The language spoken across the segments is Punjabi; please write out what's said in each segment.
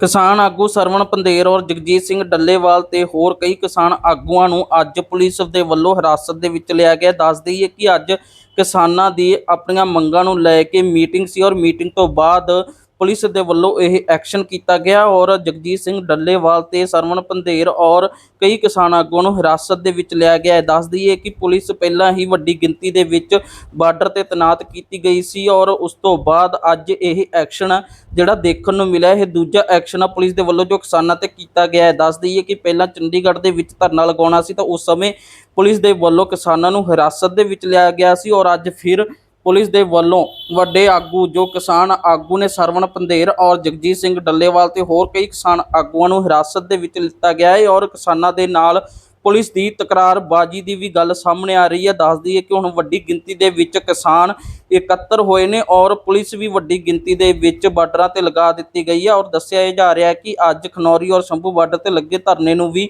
ਕਿਸਾਨ ਆਗੂ ਸਰਵਣ ਪੰਧੇਰ ਔਰ ਜਗਜੀਤ ਸਿੰਘ ਡੱਲੇਵਾਲ ਤੇ ਹੋਰ ਕਈ ਕਿਸਾਨ ਆਗੂਆਂ ਨੂੰ ਅੱਜ ਪੁਲਿਸ ਦੇ ਵੱਲੋਂ ਹਿਰਾਸਤ ਦੇ ਵਿੱਚ ਲਿਆ ਗਿਆ। ਦੱਸ ਦਈਏ ਕਿ ਅੱਜ ਕਿਸਾਨਾਂ ਦੀ ਆਪਣੀਆਂ ਮੰਗਾਂ ਨੂੰ ਲੈ ਕੇ ਮੀਟਿੰਗ ਸੀ ਔਰ ਮੀਟਿੰਗ ਤੋਂ ਬਾਅਦ ਪੁਲਿਸ ਦੇ ਵੱਲੋਂ ਇਹ ਐਕਸ਼ਨ ਕੀਤਾ ਗਿਆ ਔਰ ਜਗਜੀਤ ਸਿੰਘ ਡੱਲੇਵਾਲ ਤੇ ਸਰਵਣ ਪੰਧੇਰ ਔਰ ਕਈ ਕਿਸਾਨ ਆਗੂਆਂ ਨੂੰ ਹਿਰਾਸਤ ਦੇ ਵਿੱਚ ਲਿਆ ਗਿਆ ਹੈ। ਦੱਸ ਦਈਏ ਕਿ ਪੁਲਿਸ ਪਹਿਲਾਂ ਹੀ ਵੱਡੀ ਗਿਣਤੀ ਦੇ ਵਿੱਚ ਬਾਰਡਰ ਤੇ ਤੈਨਾਤ ਕੀਤੀ ਗਈ ਸੀ ਔਰ ਉਸ ਤੋਂ ਬਾਅਦ ਅੱਜ ਇਹ ਐਕਸ਼ਨ ਜਿਹੜਾ ਦੇਖਣ ਨੂੰ ਮਿਲਿਆ, ਇਹ ਦੂਜਾ ਐਕਸ਼ਨ ਆ। ਪੁਲਿਸ ਦੇ ਵੱਲੋਂ ਜੋ ਕਿਸਾਨਾਂ ਤੇ ਕੀਤਾ ਗਿਆ ਹੈ, ਦੱਸ ਦਈਏ ਕਿ ਪਹਿਲਾਂ ਚੰਡੀਗੜ੍ਹ ਦੇ ਵਿੱਚ ਧਰਨਾ ਲਗਾਉਣਾ ਸੀ ਤਾਂ ਉਸ ਸਮੇਂ ਪੁਲਿਸ ਦੇ ਵੱਲੋਂ ਕਿਸਾਨਾਂ ਨੂੰ ਹਿਰਾਸਤ ਦੇ ਵਿੱਚ ਲਿਆ ਗਿਆ ਸੀ ਔਰ ਅੱਜ ਫਿਰ ਪੁਲਿਸ ਦੇ ਵੱਲੋਂ ਵੱਡੇ ਆਗੂ, ਜੋ ਕਿਸਾਨ ਆਗੂ ਨੇ ਸਰਵਣ ਪੰਧੇਰ ਔਰ ਜਗਜੀਤ ਸਿੰਘ ਡੱਲੇਵਾਲ ਤੇ ਹੋਰ ਕਈ ਕਿਸਾਨ ਆਗੂਆਂ ਨੂੰ ਹਿਰਾਸਤ ਦੇ ਵਿੱਚ ਲਿੱਤਾ ਗਿਆ ਹੈ ਔਰ ਕਿਸਾਨਾਂ ਦੇ ਨਾਲ ਪੁਲਿਸ ਦੀ ਤਕਰਾਰਬਾਜ਼ੀ ਦੀ ਵੀ ਗੱਲ ਸਾਹਮਣੇ ਆ ਰਹੀ ਹੈ। ਦੱਸਦੀ ਹੈ ਕਿ ਹੁਣ ਵੱਡੀ ਗਿਣਤੀ ਦੇ ਵਿੱਚ ਕਿਸਾਨ ਇਕੱਤਰ ਹੋਏ ਨੇ ਔਰ ਪੁਲਿਸ ਵੀ ਵੱਡੀ ਗਿਣਤੀ ਦੇ ਵਿੱਚ ਬਾਰਡਰਾਂ ਤੇ ਲਗਾ ਦਿੱਤੀ ਗਈ ਹੈ ਔਰ ਦੱਸਿਆ ਇਹ ਜਾ ਰਿਹਾ ਹੈ ਕਿ ਅੱਜ ਖਨੌਰੀ ਔਰ ਸ਼ੰਭੂ ਬਾਰਡਰ ਤੇ ਲੱਗੇ ਧਰਨੇ ਨੂੰ ਵੀ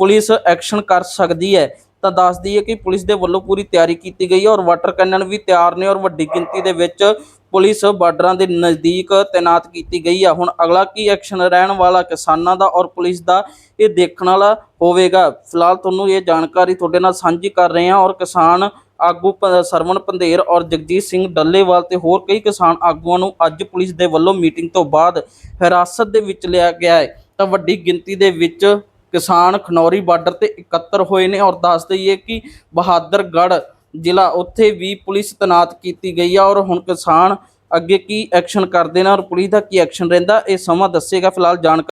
ਪੁਲਿਸ ਐਕਸ਼ਨ ਕਰ ਸਕਦੀ ਹੈ। ਤਾਂ ਦੱਸ ਦਈਏ ਕਿ ਪੁਲਿਸ ਦੇ ਵੱਲੋਂ ਪੂਰੀ ਤਿਆਰੀ ਕੀਤੀ ਗਈ ਹੈ ਔਰ ਵਾਟਰ ਕੈਨਨ ਵੀ ਤਿਆਰ ਨੇ ਔਰ ਵੱਡੀ ਗਿਣਤੀ ਦੇ ਵਿੱਚ ਪੁਲਿਸ ਬਾਰਡਰਾਂ ਦੇ ਨਜ਼ਦੀਕ ਤਾਇਨਾਤ ਕੀਤੀ ਗਈ ਆ। ਹੁਣ ਅਗਲਾ ਕੀ ਐਕਸ਼ਨ ਰਹਿਣ ਵਾਲਾ ਕਿਸਾਨਾਂ ਦਾ ਔਰ ਪੁਲਿਸ ਦਾ ਇਹ ਦੇਖਣ ਵਾਲਾ ਹੋਵੇਗਾ। ਫਿਲਹਾਲ ਤੁਹਾਨੂੰ ਇਹ ਜਾਣਕਾਰੀ ਤੁਹਾਡੇ ਨਾਲ ਸਾਂਝੀ ਕਰ ਰਹੇ ਹਾਂ ਔਰ ਕਿਸਾਨ ਆਗੂ ਪ- ਸਰਵਣ ਪੰਧੇਰ ਔਰ ਜਗਜੀਤ ਸਿੰਘ ਡੱਲੇਵਾਲ ਤੇ ਹੋਰ ਕਈ ਕਿਸਾਨ ਆਗੂਆਂ ਨੂੰ ਅੱਜ ਪੁਲਿਸ ਦੇ ਵੱਲੋਂ ਮੀਟਿੰਗ ਤੋਂ ਬਾਅਦ ਹਿਰਾਸਤ ਦੇ ਵਿੱਚ ਲਿਆ ਗਿਆ ਹੈ। ਤਾਂ ਵੱਡੀ ਗਿਣਤੀ ਦੇ ਵਿੱਚ ਕਿਸਾਨ ਖਨੌਰੀ ਬਾਰਡਰ ਤੇ ਇਕੱਤਰ ਹੋਏ ਨੇ ਔਰ ਦੱਸ ਦਈਏ ਕਿ ਬਹਾਦਰਗੜ੍ਹ ਜ਼ਿਲ੍ਹਾ ਉੱਥੇ ਵੀ ਪੁਲਿਸ ਤੈਨਾਤ ਕੀਤੀ ਗਈ ਆ ਔਰ ਹੁਣ ਕਿਸਾਨ ਅੱਗੇ ਕੀ ਐਕਸ਼ਨ ਕਰਦੇ ਨੇ ਔਰ ਪੁਲਿਸ ਦਾ ਕੀ ਐਕਸ਼ਨ ਰਹਿੰਦਾ, ਇਹ ਸਮਾਂ ਦੱਸੇਗਾ। ਫਿਲਹਾਲ ਜਾਣਕਾਰੀ